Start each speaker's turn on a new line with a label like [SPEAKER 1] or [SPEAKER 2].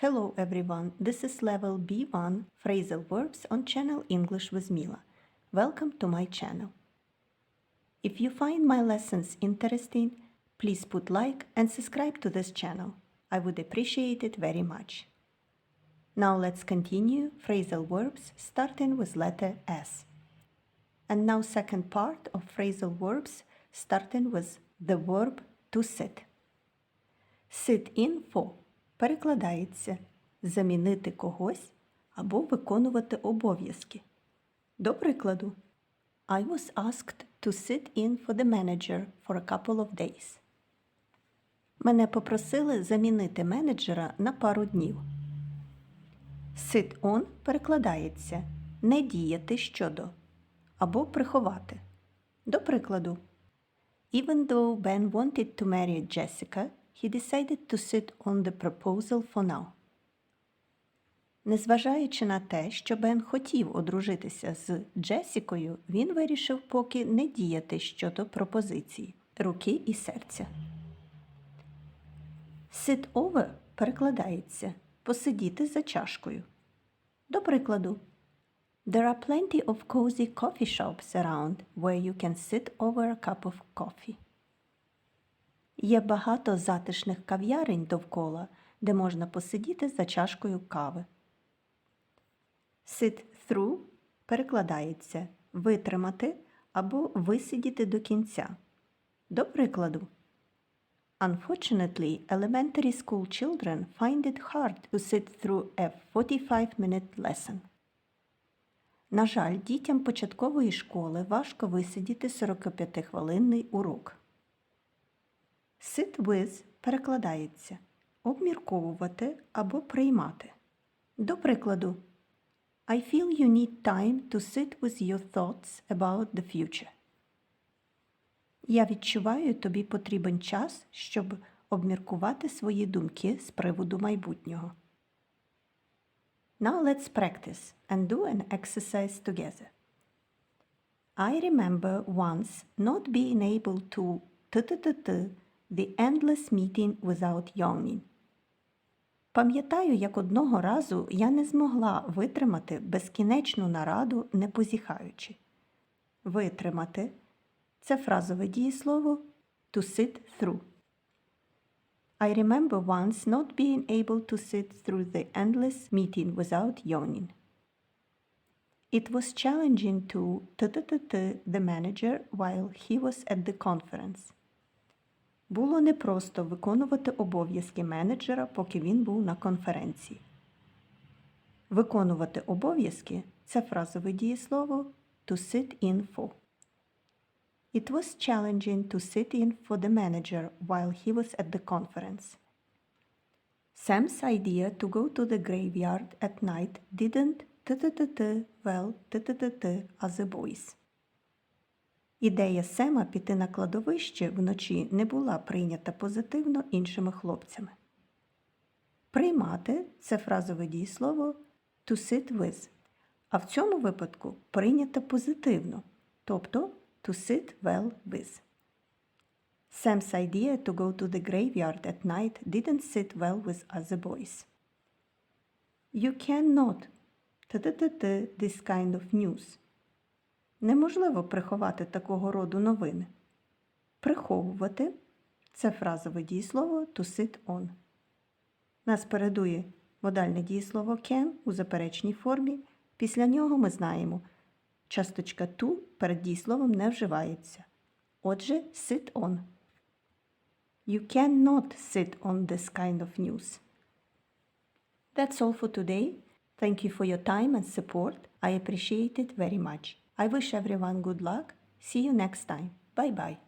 [SPEAKER 1] Hello everyone, this is level B1 phrasal verbs on channel English with Mila. Welcome to my channel. If you find my lessons interesting, please put like and subscribe to this channel. I would appreciate it very much. Now let's continue phrasal verbs starting with letter S. And now second part of phrasal verbs starting with the verb to sit. Sit in for перекладається замінити когось або виконувати обов'язки. До прикладу, I was asked to sit in for the manager for a couple of days. Мене попросили замінити менеджера на пару днів. Sit on перекладається не діяти щодо або приховати. До прикладу, Even though Ben wanted to marry Jessica, he decided to sit on the proposal for now. Незважаючи на те, що Бен хотів одружитися з Джесікою, він вирішив поки не діяти щодо пропозиції руки і серця. Sit over перекладається посидіти за чашкою. До прикладу, There are plenty of cozy coffee shops around where you can sit over a cup of coffee. Є багато затишних кав'ярень довкола, де можна посидіти за чашкою кави. Sit through перекладається витримати або висидіти до кінця. До прикладу, Unfortunately, elementary school children find it hard to sit through a 45-minute lesson. На жаль, дітям початкової школи важко висидіти 45-хвилинний урок. Sit with перекладається обмірковувати або приймати. До прикладу, I feel you need time to sit with your thoughts about the future. Я відчуваю, тобі потрібен час, щоб обміркувати свої думки з приводу майбутнього. Now let's practice and do an exercise together. I remember once not being able to t-t-t-t the endless meeting without yawning. Пам'ятаю, як одного разу я не змогла витримати безкінечну нараду, не позіхаючи. Витримати це фразове дієслово to sit through. I remember once not being able to sit through the endless meeting without yawning. It was challenging to t-t-t-t the manager while he was at the conference. Було непросто виконувати обов'язки менеджера, поки він був на конференції. Виконувати обов'язки це фразове дієслово to sit in for. It was challenging to sit in for the manager while he was at the conference. Sam's idea to go to the graveyard at night didn't t-t-t-t well t-t-t-t as the boys. Ідея Сема піти на кладовище вночі не була прийнята позитивно іншими хлопцями. Приймати це фразове дієслово to sit with, а в цьому випадку прийнято позитивно, тобто to sit well with. Sam's idea to go to the graveyard at night didn't sit well with other boys. You cannot this kind of news. Неможливо приховати такого роду новини. Приховувати це фразове дієслово to sit on. Нас передує модальне дієслово can у заперечній формі. Після нього ми знаємо, часточка to перед дієсловом не вживається. Отже, sit on. You cannot sit on this kind of news. That's all for today. Thank you for your time and support. I appreciate it very much. I wish everyone good luck. See you next time. Bye bye.